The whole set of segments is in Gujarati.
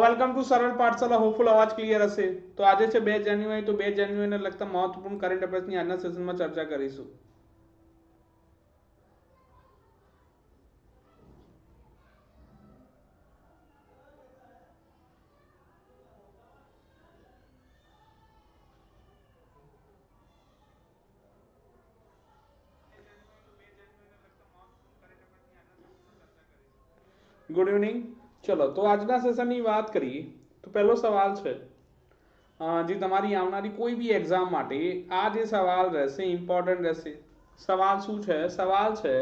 વેલકમ ટુ સરળ પાઠશાલા હોપફુલ અવાજ ક્લિયર હશે તો આજે છે બે જાન્યુઆરી તો બે જાન્યુઆરીને લગતા મહત્વપૂર્ણ કરંટ અફેર્સની આજના સેશનમાં ચર્ચા કરીશું. ગુડ ઇવનિંગ ચલો, તો આજના સેશનની વાત કરીએ, તો પહેલો સવાલ છે. જે તમારી આવનારી કોઈ બી એક્ઝામ માટે આ જે સવાલ રહેશે ઇમ્પોર્ટન્ટ રહેશે. સવાલ શું છે? સવાલ છે,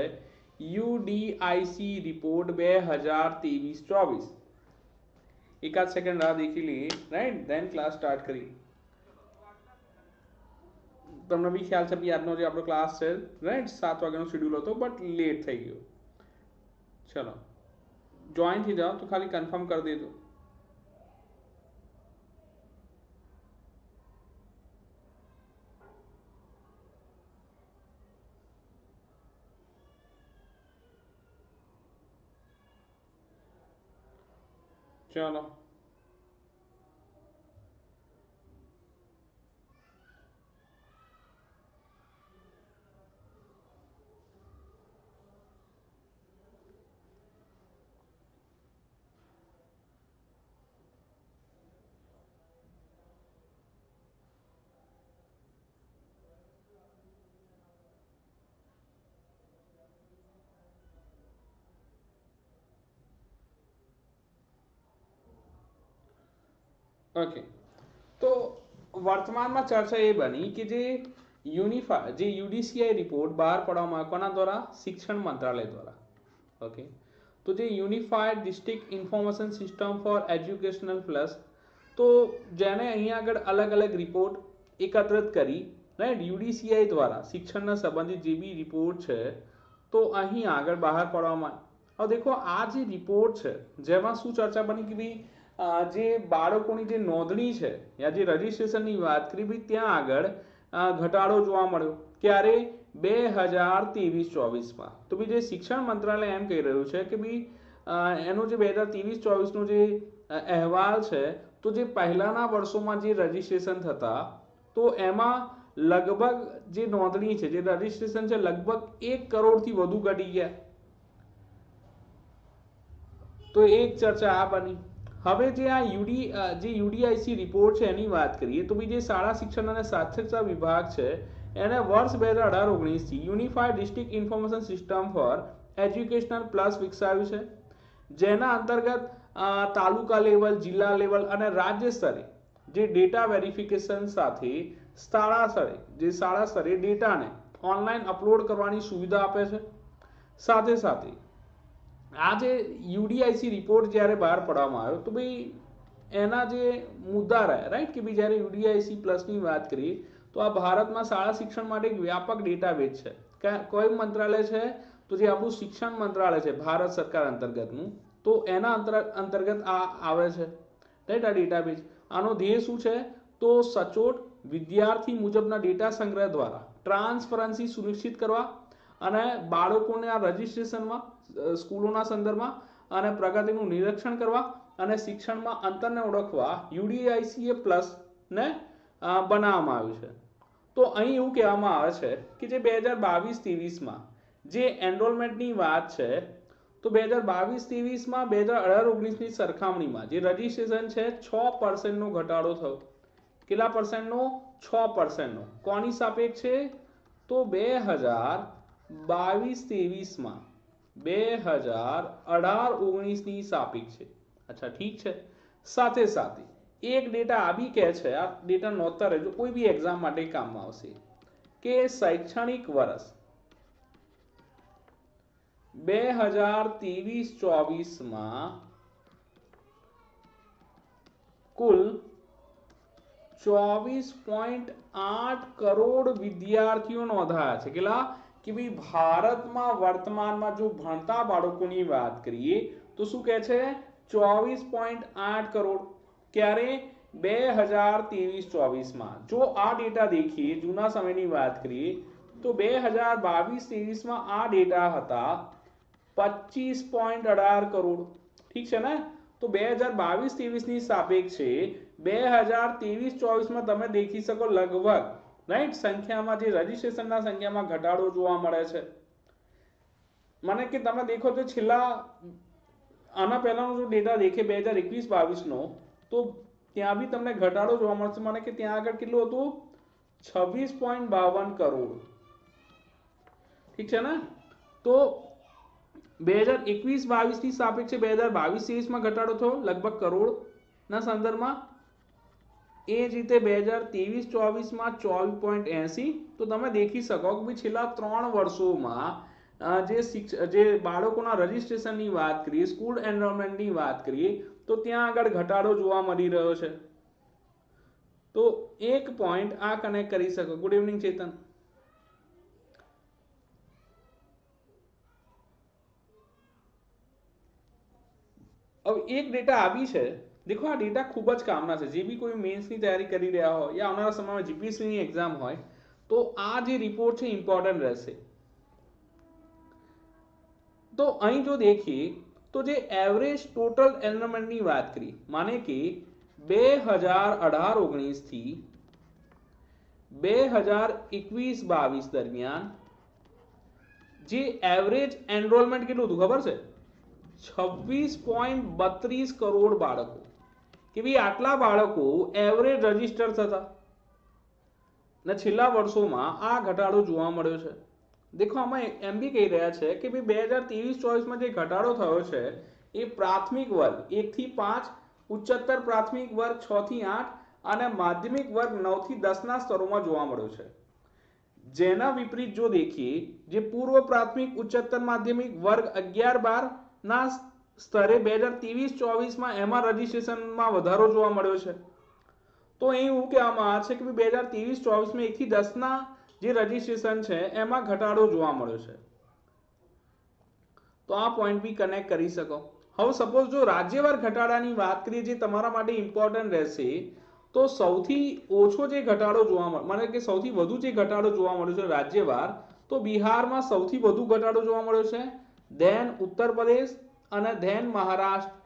યુડીઆઈસી રિપોર્ટ બે હજાર ત્રેવીસ ચોવીસ. એકાદ સેકન્ડ રાહ દેખી લઈએ રાઈટ ધેન ક્લાસ સ્ટાર્ટ કરી તમને બી ખ્યાલ છે કે આજનો જે આપણો ક્લાસ છે રાઈટ સાત વાગ્યાનો શેડ્યુલ હતો બટ લેટ થઈ ગયો. ચલો. જોઈન થઈ જાઓ તો ખાલી કન્ફર્મ કરી દેજો ચલો ઓકે તો વર્તમાનમાં ચર્ચા એ બની કે જે યુનિફા જે યુડીસીઆઈ રિપોર્ટ બહાર પાડવામાં કોના દ્વારા? શિક્ષણ મંત્રાલય દ્વારા. ઓકે તો જે unified district information system for educational plus, તો જેને અહીંયા આગળ અલગ અલગ રિપોર્ટ એકત્રિત કરી રાઈટ યુડીસીઆઈ દ્વારા શિક્ષણના સંબંધિત જે બી રિપોર્ટ છે, તો અહીં આગળ બહાર પાડવામાં હવે દેખો, આ જે રિપોર્ટ છે, જેમાં શું ચર્ચા બની કે ભાઈ જે બાળકોની જે નોંધણી છે યા જે રજિસ્ટ્રેશનની વાત કરી ભાઈ, ત્યાં આગળ ઘટાડો જોવા મળ્યો. ક્યારે? બે હજાર ત્રેવીસ ચોવીસમાં. તો ભાઈ, જે શિક્ષણ મંત્રાલય એમ કહી રહ્યું છે કે ભાઈ એનો જે બે હજાર ત્રેવીસ ચોવીસનો જે અહેવાલ છે, તો જે પહેલાંના વર્ષોમાં જે રજિસ્ટ્રેશન થતા, તો એમાં લગભગ જે નોંધણી છે, જે રજિસ્ટ્રેશન છે, લગભગ એક કરોડથી વધુ ઘટી ગયા. તો એક ચર્ચા આ બની. હવે જે આ યુડી જે યુડીઆઈસી રિપોર્ટ છે એની વાત કરીએ, તો બી જે શાળા શિક્ષણ અને સાક્ષરતા વિભાગ છે, એને વર્ષ બે હજાર અઢાર ઓગણીસથી unified district information system for educational plus વિકસાવ્યું છે, જેના અંતર્ગત તાલુકા લેવલ, જિલ્લા લેવલ અને રાજ્ય સ્તરે જે ડેટા વેરિફિકેશન સાથે શાળા સ્તરે, જે શાળા સ્તરે ડેટાને ઓનલાઈન અપલોડ કરવાની સુવિધા આપે છે. સાથે સાથે આ જે યુડીઆઈસી રિપોર્ટ જ્યારે બહાર પાડવામાં આવ્યો, તો ભાઈ એના જે મુદ્દા રહ્યા રાઈટ કે ભાઈ જ્યારે યુડીઆઈસી પ્લસની વાત કરીએ, તો આ ભારતમાં શાળા શિક્ષણ માટે એક વ્યાપક ડેટાબેઝ છે. કા- કયું મંત્રાલય છે? તો જે આપણું શિક્ષણ મંત્રાલય છે, ભારત સરકાર અંતર્ગતનું, તો એના અંતર્ગત આ આવે છે. રાઈટ આ ડેટાબેઝ આનો ધ્યેય શું છે? તો સચોટ વિદ્યાર્થી મુજબના ડેટા સંગ્રહ દ્વારા ટ્રાન્સપરન્સી સુનિશ્ચિત કરવા અને બાળકોને આ રજિસ્ટ્રેશનમાં સ્કૂલોના સંદર્ભમાં અને પ્રગતિનું નિરીક્ષણ કરવા અને શિક્ષણમાં અંતરને ઓળખવા યુડીઆઈસીએ પ્લસને બનાવવામાં આવ્યું છે. તો અહીં એવું કહેવામાં આવે છે કે જે બે હજાર બાવીસ ત્રેવીસમાં જે એનરોલમેન્ટની વાત છે, તો બે હજાર બાવીસ ત્રેવીસમાં બે હજાર અઢાર ઓગણીસની સરખામણીમાં જે રજિસ્ટ્રેશન છે છ પર્સન્ટનો ઘટાડો થયો. કેટલા પર્સન્ટનો છ પર્સન્ટનો કોની સાપેક્ષ? છે તો બે હજાર બાવીસ ત્રેવીસમાં બે હજાર અઢાર ઓગણીસની સાપેક્ષ છે. અચ્છા, ઠીક છે. સાથે સાથે એક ડેટા આ બી કહે છે, આ ડેટા નોંધતા રહેજો, કોઈ બી એક્ઝામ માટે કામમાં આવશે. કે શૈક્ષણિક વર્ષ બે હજાર ત્રેવીસ ચોવીસમાં કુલ ચોવીસ પોઈન્ટ આઠ કરોડ વિદ્યાર્થીઓ નોંધાયા છે. કેટલા? કે ભાઈ ભારતમાં વર્તમાનમાં જો ભણતા બાળકોની વાત કરીએ, તો શું કહે છે? ચોવીસ પોઈન્ટ આઠ કરોડ. ક્યારે? બે હજાર ત્રેવીસ ચોવીસમાં. જો આ ડેટા દેખીએ, જૂના સમયની વાત કરીએ, તો બે હજાર બાવીસ ત્રેવીસમાં આ ડેટા હતા પચીસ પોઈન્ટ અઢાર કરોડ. ઠીક છે ને? તો બે હજાર બાવીસ ત્રેવીસની સાપેક્ષે બે હજાર ત્રેવીસ ચોવીસમાં તમે દેખી શકો લગભગ રાઈટ? સંખ્યામાં જે રજીસ્ટ્રેશનના સંખ્યામાં ઘટાડો જોવા મળે છે. મને કે તમે દેખો તો છેલ્લા આના પહેલાનો જો ડેટા દેખે બે હજાર એકવીસ બાવીસનો, તો ત્યાં બી તમને ઘટાડો જોવા મળશે. મને કે ત્યાં આગળ કેટલું હતું? છવ્વીસ પોઈન્ટ બાવન કરોડ. ઠીક છે ને? તો બે હજાર એકવીસ બાવીસની સાપેક્ષે બે હજાર બાવીસ ત્રેવીસમાં ઘટાડો થયો, લગભગ કરોડના સંદર્ભમાં. એ જ રીતે બે હજાર ત્રેવીસ ચોવીસમાં ચોવીસ પોઈન્ટ એંસી, તો તમે દેખી શકો કે છેલ્લા ત્રણ વર્ષોમાં જે શિક્ષ, જે બાળકોના રજિસ્ટ્રેશનની વાત કરીએ, સ્કૂલ એનરોલમેન્ટની વાત કરીએ, તો ત્યાં આગળ ઘટાડો જોવા મળી રહ્યો છે. તો એક પોઈન્ટ આ કનેક્ટ કરી શકો. Good evening Chetan. હવે એક ડેટા આવી છે. દેખો, આ ડેટા ખૂબ જ કામના છે. જે બી કોઈ મેન્સની તૈયારી કરી રહ્યા હોય યા આવનારા સમયમાં જીપીએસસીની એક્ઝામ હોય, તો આ જે રિપોર્ટ છે ઇમ્પોર્ટન્ટ રહેશે. તો અહીં જો દેખીએ, તો જે એવરેજ ટોટલ એનરોલમેન્ટની વાત કરી માને કે બે હજાર અઢાર ઓગણીસથી બે હજાર એકવીસ બાવીસ દરમિયાન જે એવરેજ એનરોલમેન્ટ કેટલું હતું ખબર છે? છવ્વીસ પોઈન્ટ બત્રીસ કરોડ બાળકો. કે ભાઈ આટલા બાળકો એવરેજ રજિસ્ટર થતા. ને છેલ્લા વર્ષોમાં આ ઘટાડો જોવા મળ્યો છે. દેખો, આમાં એમ બી કહી રહ્યા છે કે ભાઈ બે હજાર ત્રેવીસ ચોવીસમાં જે ઘટાડો થયો છે, એ પ્રાથમિક વર્ગ એકથી પાંચ, ઉચ્ચતર પ્રાથમિક વર્ગ છથી આઠ અને માધ્યમિક વર્ગ નવથી દસના સ્તરોમાં જોવા મળ્યો છે. જેના વિપરીત જો દેખીએ, જે પૂર્વ પ્રાથમિક, ઉચ્ચતર માધ્યમિક વર્ગ અગિયાર બાર ના સ્તરે બે હજાર ત્રેવીસ ચોવીસમાં એમાં રજીસ્ટ્રેશનમાં વધારો જોવા મળ્યો છે. તો અહીં એવું કહેવામાં આવે છે કે બે હજાર ત્રેવીસ ચોવીસમાં એકથી દસના જે રજીસ્ટ્રેશન છે, એમાં ઘટાડો જોવા મળ્યો છે. તો આ પોઈન્ટ બી કનેક્ટ કરી શકો. હવે સપોઝ જો રાજ્યવાર ઘટાડાની વાત કરીએ જે તમારા માટે ઇમ્પોર્ટન્ટ રહેશે, તો સૌથી ઓછો જે ઘટાડો જોવા મળે, મને કે સૌથી વધુ જે ઘટાડો જોવા મળ્યો છે રાજ્યવાર, તો બિહારમાં સૌથી વધુ ઘટાડો જોવા મળ્યો છે. ધેન ઉત્તર પ્રદેશ અને ધેન મહારાષ્ટ્ર.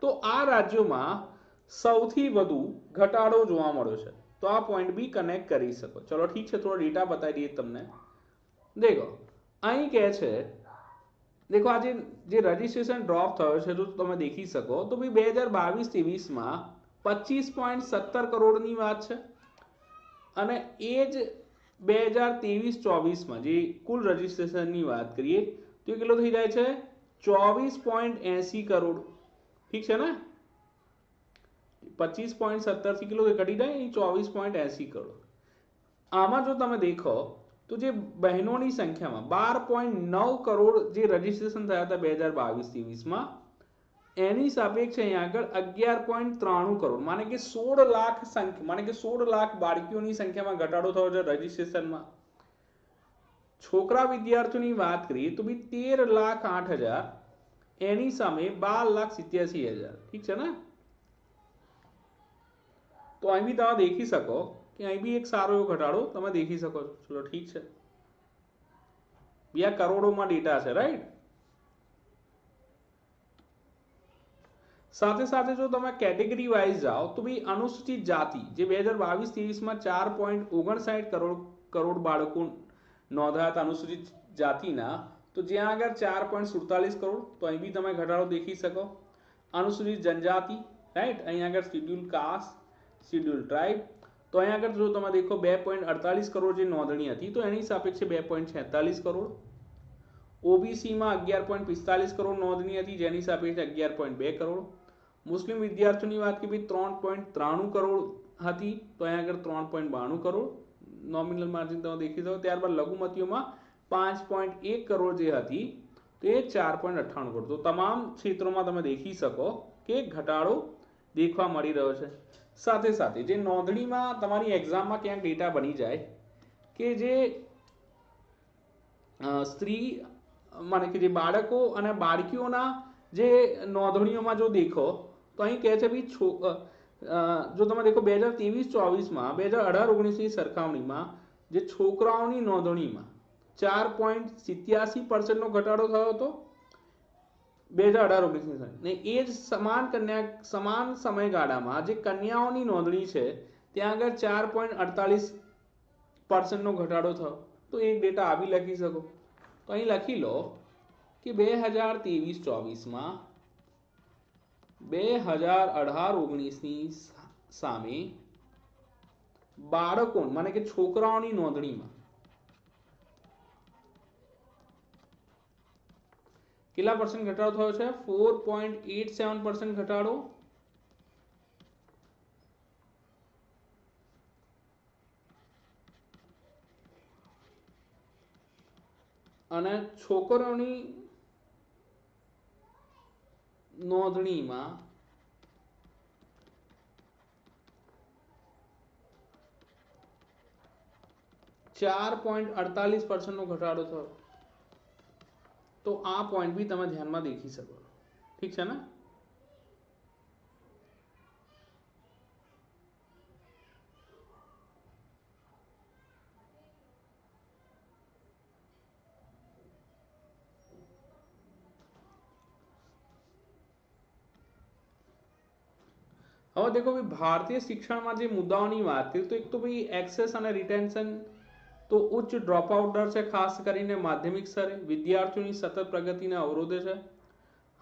તો આ રાજ્યોમાં સૌથી વધુ ઘટાડો જોવા મળ્યો છે. તો આ પોઈન્ટ બી કનેક્ટ કરી શકો. ચલો ઠીક છે, થોડો ડેટા બતાવી દઈએ તમને. દેખો, અહીં કહે છે, દેખો આજે જે રજીસ્ટ્રેશન ડ્રોપ થયો છે તો તમે દેખી શકો, તો ભાઈ બે હજાર બાવીસ ત્રેવીસમાં પચીસ પોઈન્ટ સત્તર કરોડની વાત છે. અને એ જ બે હજાર ત્રેવીસ ચોવીસમાં, જે કુલ રજીસ્ટ્રેશનની વાત કરીએ, તો એ કેટલો થઈ જાય છે? ચોવીસ પોઈન્ટ એસી કરોડ. ઠીક છે ને? પચીસ પોઈન્ટ સત્તરથી કિલો ઘટી જાય? એ ચોવીસ પોઈન્ટ એસી કરોડ. આમાં જો તમે દેખો, તો જે બહેનોની સંખ્યામાં બાર પોઈન્ટ નવ કરોડ જે રજીસ્ટ્રેશન થયા હતા બે હજાર બાવીસ ત્રેવીસમાં એની સાપેક્ષે અહીંયા આગળ અગિયાર પોઈન્ટ ત્રાણું કરોડ. માને કે સોળ લાખ સંખ્યા, માને કે સોળ લાખ બાળકીઓની સંખ્યામાં ઘટાડો થયો છે રજીસ્ટ્રેશનમાં. છોકરા વિદ્યાર્થીઓની વાત કરીએ તો બી તેર લાખ આઠ હજાર, એની સામે બાર લાખ સિત્યાસી હજાર. ઠીક છે ને? તો અહીં બી તમે દેખી શકો કે અહીં બી એક સારો એવો ઘટાડો તમે દેખી શકો છો. ચલો ઠીક છે. બે કરોડોમાં ડેટા છે, રાઈટ? સાથે સાથે જો તમે કેટેગરી વાઇઝ જાઓ તો ભાઈ અનુસૂચિત જાતિ, જે બે હજાર બાવીસ ત્રેવીસમાં ચાર પોઈન્ટ ઓગણસાઠ કરોડ કરોડ બાળકો નોંધાયા અનુસૂચિત જાતિના, તો જ્યાં આગળ ચાર પોઈન્ટ સુડતાલીસ કરોડ, તો અહીં બી તમે ઘટાડો દેખી શકો. અનુસૂચિત જનજાતિ, રાઈટ? અહીં આગળ શિડ્યુલ કાસ્ટ, શિડ્યુલ ટ્રાઇબ. તો અહીં આગળ જો તમે દેખો બે પોઈન્ટ અડતાલીસ કરોડ જે નોંધણી હતી, તો એની સાપેક્ષે બે પોઈન્ટ છેતાલીસ કરોડ. ઓબીસીમાં અગિયાર પોઈન્ટ પિસ્તાલીસ કરોડ નોંધણી હતી, જેની સાપેક્ષે અગિયાર પોઈન્ટ બે કરોડ. મુસ્લિમ વિદ્યાર્થીઓની વાત કરીએ ત્રણ પોઈન્ટ ત્રાણું કરોડ હતી, તો અહીં આગળ ત્રણ પોઈન્ટ બાણું કરોડ. નોમિનલ માર્જિન તમે દેખી શકો. ત્યારબાદ લઘુમતીઓમાં પાંચ પોઈન્ટ એક કરોડ જે હતી, તે ચાર પોઈન્ટ અઠ્ઠાણું કરોડ. તો તમામ ક્ષેત્રોમાં તમે દેખી શકો કે ઘટાડો દેખવા મળી રહ્યો છે. સાથે સાથે જે નોંધણીમાં તમારી એક્ઝામમાં ક્યાંક ડેટા બની જાય કે જે સ્ત્રી, માને કે જે બાળકો અને બાળકીઓના જે નોંધણીઓમાં જો દેખો, તો અહીં કહે છે ભાઈ જો તમે દેખો બે હજાર ત્રેવીસ ચોવીસમાં બે હજાર અઢાર ઓગણીસની સરખામણીમાં જે છોકરાઓની નોંધણીમાં ચાર પોઈન્ટ સિત્યાસી પર્સન્ટનો ઘટાડો થયો હતો બે હજાર અઢાર ઓગણીસની ને એ જ સમાન કન્યા, સમાન સમયગાળામાં જે કન્યાઓની નોંધણી છે, ત્યાં આગળ ચાર પોઈન્ટ અડતાલીસ પર્સન્ટનો ઘટાડો થયો. તો એ ડેટા આવી લખી શકો. તો અહીં લખી લો કે બે હજાર ત્રેવીસ ચોવીસમાં બે હજાર અઢાર ઓગણીસની સામે બાળકો, મને કે છોકરાઓની નોંધણીમાં કેટલા પર્સન્ટ ઘટાડો થયો છે? Four point eight seven percent ઘટાડો. અને છોકરોની નોંધણીમાં ચાર પોઈન્ટ અડતાલીસ પર્સન્ટનો ઘટાડો થયો. તો આ પોઈન્ટ બી તમે ધ્યાનમાં દેખી શકો ઠીક છે ને? હવે દેખો ભાઈ, ભારતીય શિક્ષણમાં જે મુદ્દાઓની વાત કરી, તો એક તો ભાઈ એક્સેસ અને રિટેન્શન તો ઉચ્ચ ડ્રોપઆઉટ દર છે, ખાસ કરીને માધ્યમિક સ્તરે. વિદ્યાર્થીઓની સતત પ્રગતિને અવરોધે છે.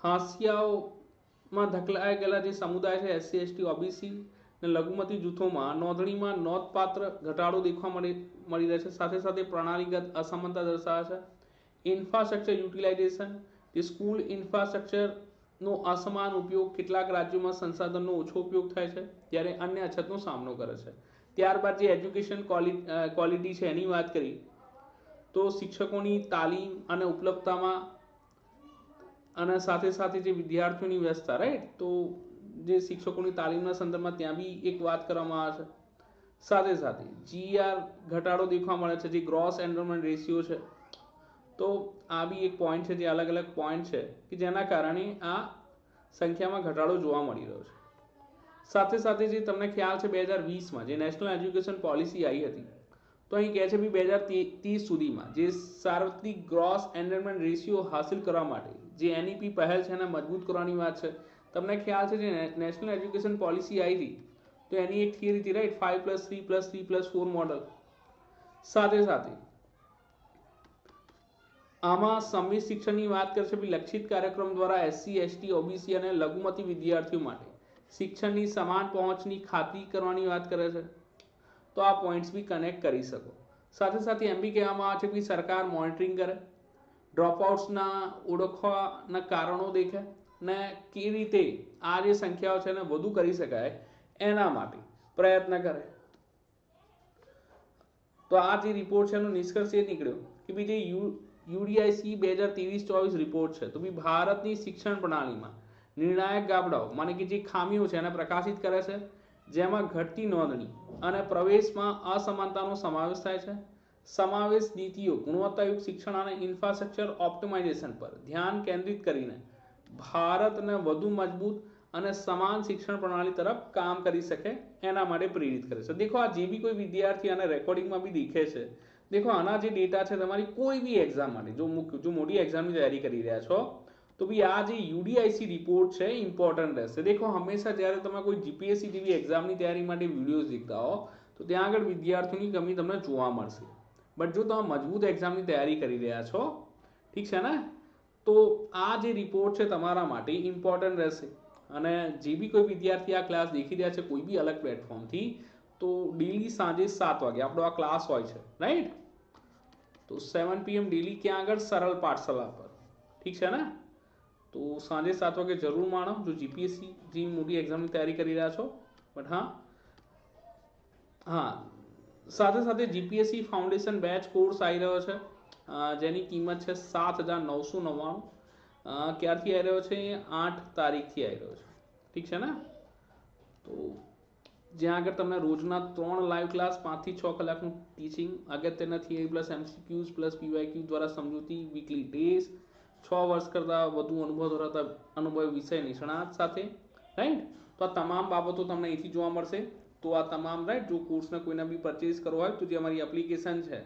હાંસિયાઓમાં ધકલાઈ ગયેલા જે સમુદાય છે એસસી એસટી ઓબીસી ને લઘુમતી જૂથોમાં નોંધણીમાં નોંધપાત્ર ઘટાડો દેખવા મળી મળી રહે છે. સાથે સાથે પ્રણાલીગત અસમાનતા દર્શાવે છે. ઇન્ફ્રાસ્ટ્રક્ચર યુટિલાઇઝેશન જે સ્કૂલ ઇન્ફ્રાસ્ટ્રક્ચર નો અસમાન ઉપયોગ કેટલાક રાજ્યોમાં સંસાધનનો ઓછો ઉપયોગ થાય છે ત્યારે અન્ય અછતનો સામનો કરે છે. ત્યારબાદ જે એજ્યુકેશન ક્વોલિટી છે એની વાત કરી, તો શિક્ષકોની તાલીમ અને ઉપલબ્ધતામાં અને સાથે સાથે જે વિદ્યાર્થીઓની વ્યવસ્થા રાઈટ તો જે શિક્ષકોની તાલીમના સંદર્ભમાં ત્યાં બી એક વાત કરવામાં આવે છે. સાથે સાથે જીઆર ઘટાડો દેખવા મળે છે, જે ગ્રોસ એનરોલમેન્ટ રેશિયો છે તો આ બી એક પોઈન્ટ છે જે અલગ અલગ પોઈન્ટ છે કે જેના કારણે આ સંખ્યામાં ઘટાડો જોવા મળી રહ્યો છે. સાથે સાથે જે તમને ખ્યાલ છે બે હજાર વીસમાં જે નેશનલ એજ્યુકેશન પોલિસી આવી હતી, તો અહીં કહે છે બી બે હજાર ત્રીસ સુધીમાં જે સાર્વત્રિક ગ્રોસ એનરોલમેન્ટ રેશિયો હાંસિલ કરવા માટે જે એનઈપી પહેલ છે એને મજબૂત કરવાની વાત છે. તમને ખ્યાલ છે જે નેશનલ એજ્યુકેશન પોલિસી આવી હતી, તો એની એક થિયરી હતી right five plus three plus three plus four model સાથે સાથે આમાં સંમિત શિક્ષણની વાત કરશે લક્ષિત કાર્યક્રમ દ્વારા એસસી, એસટી, ઓબીસી અને લઘુમતી વિદ્યાર્થીઓ માટે શિક્ષણની સમાન પહોંચની ખાતરી કરવાની વાત કરે છે. તો આ પોઈન્ટ્સ બી કનેક્ટ કરી શકો. સાથે સાથે એમ બી કહેવામાં આવે છે કે સરકાર મોનિટરિંગ કરે. ડ્રોપઆઉટ્સના ઓળખવાના કારણો દેખે ને કેવી રીતે આ જે સંખ્યાઓ છે એને વધુ કરી શકાય એના માટે પ્રયત્ન કરે. તો આ જે રિપોર્ટ છે એનો નિષ્કર્ષ એ નીકળ્યો કે બીજે યુ યુડીઆઈસી બે હજાર ત્રેવીસ ચોવીસ રિપોર્ટ છે. તો બી ભારતની શિક્ષણ પ્રણાલીમાં નિર્ણાયક ગાબડાઓ, માને કે જે ખામીઓ છે એને પ્રકાશિત કરે છે, જેમાં ઘટતી નોંધણી અને પ્રવેશમાં અસમાનતાનો સમાવેશ થાય છે. સમાવેશ નીતિઓ, ગુણવત્તાયુક્ત શિક્ષણ અને ઇન્ફ્રાસ્ટ્રક્ચર ઓપ્ટિમાઇઝેશન પર ધ્યાન કેન્દ્રિત કરીને ભારતને વધુ મજબૂત અને સમાન શિક્ષણ પ્રણાલી તરફ કામ કરી શકે એના માટે પ્રેરિત કરે છે. દેખો, આ જે બી કોઈ વિદ્યાર્થી અને રેકોર્ડિંગમાં બી દેખે છે દેખો, આના જે ડેટા છે, તમારી કોઈ બી એક્ઝામ માટે, જો જો મોટી એક્ઝામની તૈયારી કરી રહ્યા છો, તો બી આ જે યુડીઆઈસી રિપોર્ટ છે ઇમ્પોર્ટન્ટ રહેશે. દેખો, હંમેશા જ્યારે તમે કોઈ જીપીએસસી જેવી એક્ઝામની તૈયારી માટે વિડીયોઝ દેખતા હો, તો ત્યાં આગળ વિદ્યાર્થીઓની કમી તમને જોવા મળશે. બટ જો તમે મજબૂત એક્ઝામની તૈયારી કરી રહ્યા છો, ઠીક છે ને? તો આ જે રિપોર્ટ છે, તમારા માટે ઇમ્પોર્ટન્ટ રહેશે. અને જે બી કોઈ વિદ્યાર્થી આ ક્લાસ દેખી રહ્યા છે, કોઈ બી અલગ પ્લેટફોર્મથી તો ડેલી સાંજે સાત વાગે. આપણો આ ક્લાસ હોય છે. રાઈટ તો સેવન પીએમ ડેલી ક્યાં આગળ? સરળ પાઠશાલા પર. ઠીક છે ને? તો સાંજે સાત વાગે જરૂર માણો. જો જીપીએસસી જે મોટી એક્ઝામની તૈયારી કરી રહ્યા છો. બટ હા. હા. સાથે સાથે જીપીએસસી ફાઉન્ડેશન બેચ કોર્સ આવી રહ્યો છે. જેની કિંમત છે સાત હજાર નવસો નવ્વાણું. ક્યારથી આવી રહ્યો છે? આઠ તારીખથી આવી રહ્યો છે. ઠીક છે ને? તો જ્યાં આગળ તમને રોજના ત્રણ લાઈવ ક્લાસ પાંચથી છ કલાકનું ટીચિંગ અગત્યના theory plus MCQs plus PYQ દ્વારા સમજૂતી વીકલી ડેઝ છ વર્ષ કરતાં વધુ અનુભવ ધરાવતા અનુભવી વિષય નિષ્ણાત સાથે રાઈટ તો આ તમામ બાબતો તમને અહીંથી જોવા મળશે. તો આ તમામ રાઈટ જો કોર્સને કોઈને બી પરચેઝ કરવો હોય તો જે અમારી એપ્લિકેશન છે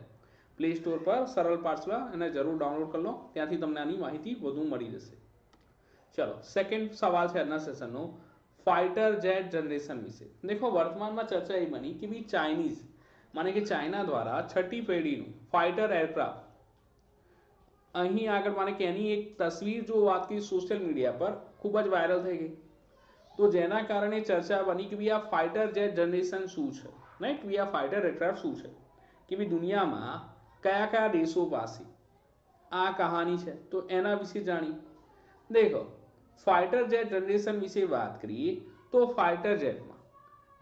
પ્લે સ્ટોર પર સરળ પાર્સલા એને જરૂર ડાઉનલોડ કરી લો. ત્યાંથી તમને આની માહિતી વધુ મળી જશે. ચલો સેકન્ડ સવાલ છે આજના સેશનનો ફાઇટર જેટ જનરેશન વિશે. દેખો, વર્તમાનમાં ચર્ચા એ બની કે ભાઈ ચાઇનીઝ માને કે ચાઇના દ્વારા છઠ્ઠી પેઢીનું ફાઇટર એરક્રાફ્ટ અહીં આગળ માને કે એની એક તસવીર જો વાત કરી સોશિયલ મીડિયા પર, ખૂબ જ વાયરલ થઈ ગઈ. તો જેના કારણે ચર્ચા બની કે ભાઈ આ ફાઇટર જેટ જનરેશન શું છે? રાઈટ ભાઈ આ ફાઇટર એરક્રાફ્ટ શું છે? કે ભાઈ દુનિયામાં કયા કયા દેશો પાસે આ કહાની છે? તો એના વિશે જાણી દેખો ફાઇટર જેટ જનરેશન વિશે વાત કરીએ તો ફાઇટર જેટમાં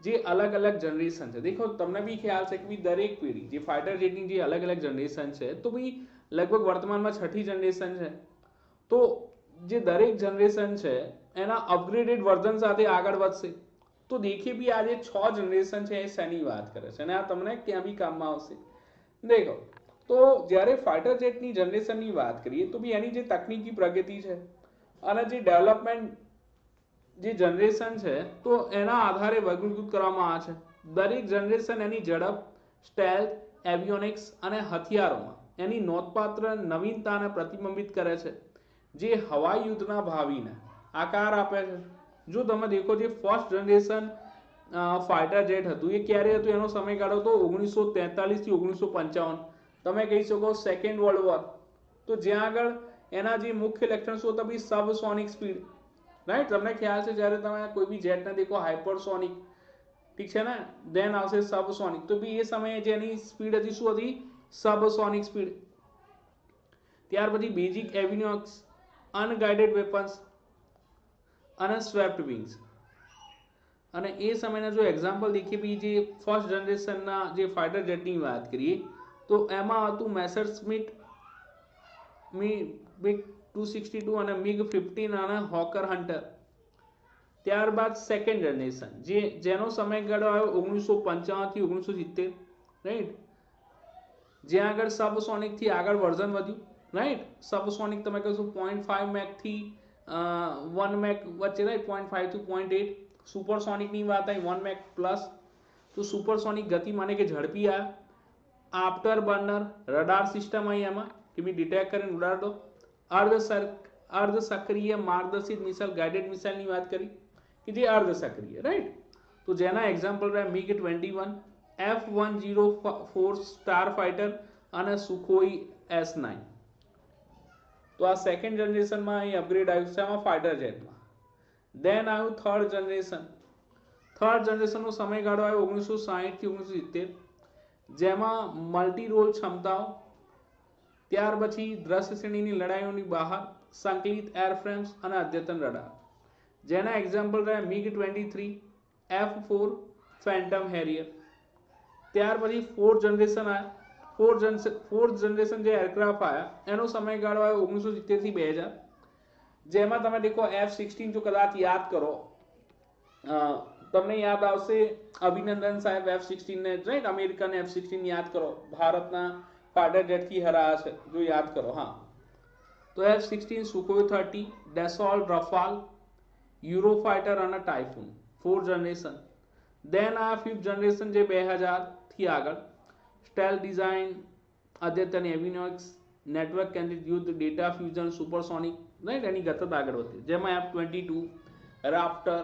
જે અલગ અલગ જનરેશન છે. દેખો, તમને બી ખ્યાલ છે કે ભાઈ દરેક પેઢી, જે ફાઇટર જેટની જે અલગ અલગ જનરેશન છે, તો ભાઈ લગભગ વર્તમાનમાં છઠ્ઠી જનરેશન છે. તો જે દરેક જનરેશન છે, એના અપગ્રેડેડ વર્ઝન સાથે આગળ વધશે. તો દેખીએ બી આજે છ જનરેશન છે, એ શેની વાત કરે છે? અને આ તમને ક્યાં બી કામમાં આવશે? દેખો, તો જ્યારે ફાઇટર જેટની જનરેશનની વાત કરીએ, તો બી એની જે તકનીકી પ્રગતિ છે અને જે ડેવલપમેન્ટ જે જનરેશન છે, તો એના આધારે વર્ગીકૃત કરવામાં આવે છે. દરેક જનરેશન એની ઝડપ સ્ટેલ્થ એવિયોનિક્સ અને હથિયારોમાં એની નોંધપાત્ર નવીનતાને પ્રતિબિંબિત કરે છે. જે હવાઈ યુદ્ધના ભાવિને આકાર આપે છે. જો તમે દેખો જે ફર્સ્ટ જનરેશન ફાઇટર જેટ હતું, એ ક્યારે હતું? એનો સમયગાળો તો ઓગણીસો તેતાલીસથી ઓગણીસો પંચાવન. તમે કહી શકો સેકન્ડ વર્લ્ડ વોર તો જ્યાં આગળ એના જે મુખ્ય લક્ષણ શું હતા બી સબસોનિક સ્પીડ રાઈટ તમને ખ્યાલ છે જ્યારે તમે કોઈ બી જેટને દેખો હાઇપરસોનિક ઠીક છે ને? દેન આવશે સબસોનિક તો બી એ સમયે જેની સ્પીડ હતી શું હતી? સબસોનિક સ્પીડ ત્યાર પછી બેઝિક એવિન્યુક્સ અનગાઇડેડ વેપન્સ અને સ્વેપ્ટ વિંગ્સ અને એ સમયના જો એક્ઝામ્પલ દેખીએ બી જે ફર્સ્ટ જનરેશનના જે ફાઇટર જેટની વાત કરીએ, તો એમાં હતું મેસર સ્મિટ મી બિગ ટુ સિક્સટી ટુ અને મિગ ફિફ્ટીન અને હોકર હન્ટર ત્યારબાદ સેકન્ડ જનરેશન જે, જેનો સમયગાળો આવ્યો ઓગણીસો પંચાવનથી ઓગણીસો સિત્તેર રાઈટ જ્યાં આગળ સબસોનિકથી આગળ વર્ઝન વધ્યું રાઈટ સબસોનિક તમે કહેશો પોઈન્ટ ફાઈવ મેકથી વન મેક વચ્ચે right point five two point eight સુપરસોનિકની વાત આવી વન મેક પ્લસ તો સુપરસોનિક ગતિ માને કે ઝડપી આ આફ્ટર બર્નર રડાર સિસ્ટમ અહીં એમાં કે મેં ડિટેક્ટ કરીને ઉડાડ દો. અર્ધ અર્ધ સક્રિય માર્ગદર્શિત મિસાઇલ ગાઇડેડ મિસાઇલની વાત કરી કે જે અર્ધ સક્રિય રાઈટ તો જેના એક્ઝામ્પલ રહ્યા MiG twenty one, F one zero four star fighter અને સુખોઈ એસ નાઇન. તો આ સેકન્ડ જનરેશનમાં અહીં અપગ્રેડ આવ્યું છે, આમાં ફાઇટર જેટમાં દેન આવ્યું થર્ડ જનરેશન થર્ડ જનરેશનનો સમયગાળો આવ્યો ઓગણીસો સાહીઠથી ઓગણીસો સિત્તેર, જેમાં મલ્ટી રોલ ક્ષમતાઓ ત્યાર પછી દ્રશ્ય શ્રેણીની લડાઈઓની બહાર સંકલિત એરફ્રેમ્સ અને અદ્યતન રડાર. જેના એક્ઝામ્પલ રહ્યા MiG twenty three F four Phantom Harrier ત્યાર પછી ફોર્થ જનરેશન આવ્યા ફોર્થ જન ફોર્થ જનરેશન જે એરક્રાફ્ટ આવ્યા એનો સમયગાળો આવ્યો ઓગણીસો સિત્તેરથી બે હજાર. જેમાં તમે દેખો એફ સિક્સટીન જો કદાચ યાદ કરો તમને યાદ આવશે અભિનંદન સાહેબ એફ સિક્સટીનને રાઈટ અમેરિકન એફ સિક્સટીન યાદ કરો. ભારતના હરા છે. જો યાદ કરો, હા. તો F sixteen Sukhoi thirty, Dassault, Rafale, Euro fighter અને ટાઇફૂન, ફોર જનરેશન. દેન આ ફિફ્થ જનરેશન જે બે હજારથી આગળ, સ્ટેલ ડિઝાઇન અદ્યતન એવિનોક્સ, નેટવર્ક કેન્દ્રિત યુદ્ધ, ડેટા ફ્યુઝન, સુપરસોનિક, નહીં, એની ગતત આગળ વધતી જેમાં F twenty two, Raptor,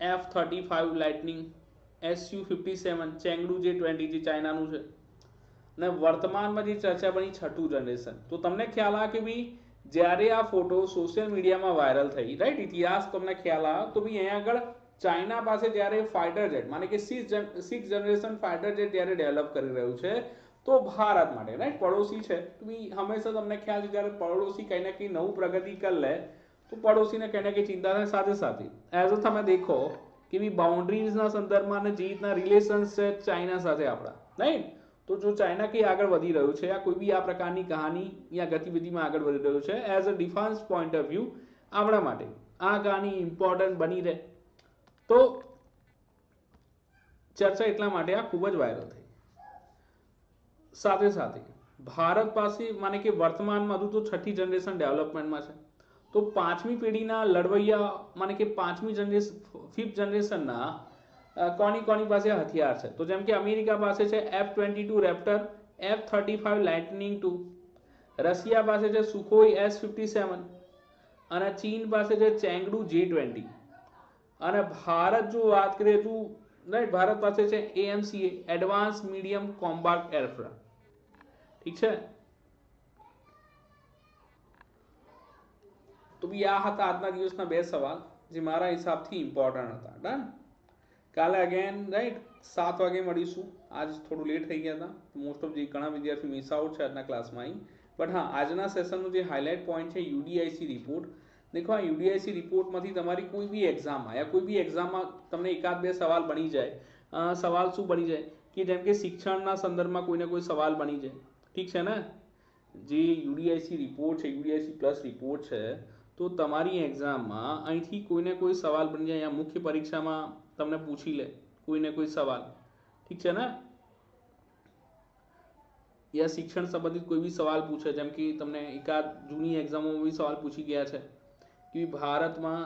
F thirty five, Lightning SU fifty seven, Chengdu J twenty J ચાઇનાનું છે. અને વર્તમાનમાં જે ચર્ચા બની છઠ્ઠું જનરેશન તો તમને ખ્યાલ આ કે ભાઈ જ્યારે આ ફોટો સોશિયલ મીડિયામાં વાયરલ થઈ રાઈટ ઇતિહાસ તમને ખ્યાલ આ, તો ભાઈ અહીંયા આગળ ચાઇના પાસે જ્યારે ફાઇટર જેટ માને કે six six generation fighter jet જ્યારે ડેવલપ કરી રહ્યું છે, તો ભારત માટે રાઈટ પડોશી છે. તો બી હંમેશા તમને ખ્યાલ છે, જ્યારે પડોશી કંઈ ના કંઈ નવું પ્રગતિ કરી લે, તો પડોશીને કંઈ ના કંઈ ચિંતા થાય સાથે સાથે. એઝ અ તમે દેખો કે બી બાઉન્ડ્રીઝના સંદર્ભમાં અને જે રીતના રિલેશન્સ છે ચાઇના સાથે આપણા રાઈટ તો જો ચાઇના કંઈ આગળ વધી રહ્યું છે આ કોઈ બી આ પ્રકારની કહાની યા ગતિવિધિમાં આગળ વધી રહ્યું છે as a defence point of view આપણા માટે આ કહાની ઇમ્પોર્ટન્ટ બની રહે. તો ચર્ચા એટલા માટે આ ખૂબ જ વાયરલ થઈ. સાથે સાથે ભારત પાસે માને કે વર્તમાનમાં હજુ તો છઠ્ઠી જનરેશન ડેવલપમેન્ટમાં છે. તો પાંચમી પેઢીના લડવૈયા માને કે પાંચમી જનરેશન ફિફ્થ જનરેશનના કોની કોની પાસે હથિયાર છે? તો જેમ કે અમેરિકા પાસે છે F twenty two Raptor F thirty five Lightning two Russia પાસે છે સુખોઈ એસ ફિફ્ટી સેવન અને ચીન પાસે છે ચેંગડુ જે ટ્વેન્ટી અને ભારત જો વાત કરીએ તો રાઈટ ભારત પાસે છે AMCA advance medium combat aircraft ઠીક છે? તો બી આ હતા આજના દિવસના બે સવાલ જે મારા હિસાબથી ઇમ્પોર્ટન્ટ હતા, ડન? કાલે અગેન રાઈટ સાત વાગે મળીશું. આજ થોડું લેટ થઈ ગયા હતા. મોસ્ટ ઓફ જે ઘણા વિદ્યાર્થી મિસ આઉટ છે આજના ક્લાસમાં અહીં. બટ હા, આજના સેશનનું જે હાઇલાઇટ પોઈન્ટ છે યુડીઆઈસી રિપોર્ટ દેખો, આ યુડીઆઈસી રિપોર્ટમાંથી તમારી કોઈ બી એક્ઝામમાં યા કોઈ બી એક્ઝામમાં તમને એકાદ બે સવાલ બની જાય. સવાલ શું બની જાય? કે જેમ કે શિક્ષણના સંદર્ભમાં કોઈને કોઈ સવાલ બની જાય. ઠીક છે ને? જે યુડીઆઈસી રિપોર્ટ છે યુડીઆઈસી પ્લસ રિપોર્ટ છે, તો તમારી એક્ઝામમાં અહીંથી કોઈને કોઈ સવાલ બની જાય, યા મુખ્ય પરીક્ષામાં તમને પૂછી લે, કોઈને કોઈ સવાલ. ઠીક છે ને? યા શિક્ષણ સંબંધિત કોઈ બી સવાલ પૂછે, જેમ કે તમને એકાદ જૂની એક્ઝામોમાં બી સવાલ પૂછી ગયા છે, કે ભારતમાં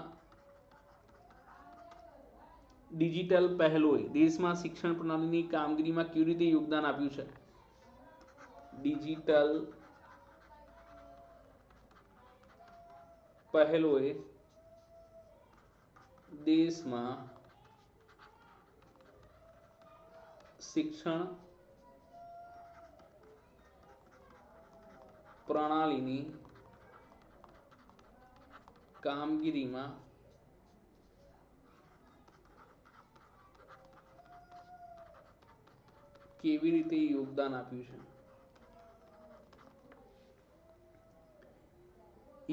ડિજિટલ પહેલોએ દેશમાં શિક્ષણ પ્રણાલીની કામગીરીમાં કેવી રીતે યોગદાન આપ્યું છે? ડિજિટલ પહેલોએ દેશમાં શિક્ષણ પ્રણાલીની કામગીરીમાં કેવી રીતે યોગદાન આપ્યું છે?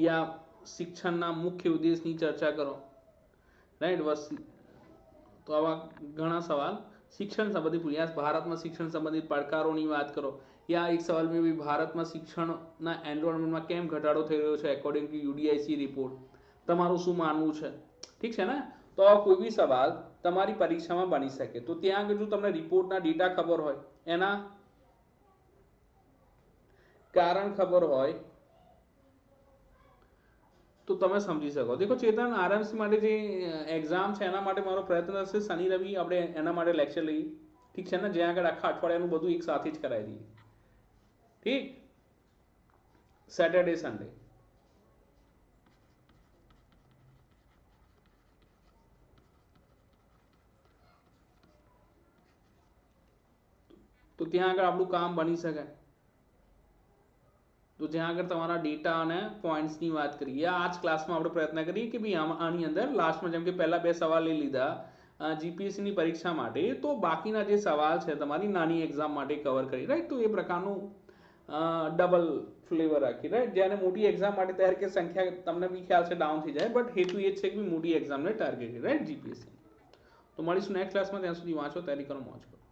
યા શિક્ષણના મુખ્ય ઉદ્દેશની ચર્ચા કરો. રાઈટ વસ્તી. તો આવા ઘણા સવાલ શિક્ષણ સંબંધિત પ્રયાસ ભારતમાં શિક્ષણ સંબંધિત પડકારોની વાત કરો. યા એક સવાલ મેં બી ભારતમાં શિક્ષણના એન્વાયરમેન્ટમાં કેમ ઘટાડો થઈ રહ્યો છે એકોર્ડિંગ ટુ યુડીઆઈસી રિપોર્ટ તમારું શું માનવું છે? ઠીક છે ને? તો કોઈ બી સવાલ તમારી પરીક્ષામાં બની શકે. તો ત્યાં આગળ જો તમને રિપોર્ટના ડેટા ખબર હોય, એના કારણ ખબર હોય તો તમે સમજી શકો. દેખો, ચેતન આરએમસી માટે જે એક્ઝામ છે, એના માટે મારો પ્રયત્ન હશે શનિ, રવિ આપણે એના માટે લેક્ચર લઈએ. ઠીક છે ને? જ્યાં આગળ આખા અઠવાડિયાનું બધું એક સાથે જ કરાવી દઈએ. ઠીક? સેટરડે સન્ડે તો ત્યાં આગળ આપણું કામ બની શકે. તો જ્યાં આગળ તમારા ડેટા અને પોઈન્ટ્સની વાત કરીએ આ જ ક્લાસમાં આપણે પ્રયત્ન કરીએ કે ભાઈ આમાં, આની અંદર લાસ્ટમાં જેમ કે પહેલાં બે સવાલ લઈ લીધા જીપીએસસીની પરીક્ષા માટે, તો બાકીના જે સવાલ છે તમારી નાની એક્ઝામ માટે કવર કરી રાઈટ તો એ પ્રકારનું ડબલ ફ્લેવર રાખી રાઈટ જ્યારે મોટી એક્ઝામ માટે તૈયાર કે સંખ્યા તમને બી ખ્યાલ છે ડાઉન થઈ જાય બટ હેતુ એ છે કે મોટી એક્ઝામને ટાર્ગેટ રાઈટ જીપીએસસી તો મળીશું નેક્સ્ટ ક્લાસમાં ત્યાં સુધી વાંચો, તૈયારી કરો, મોજ કરો.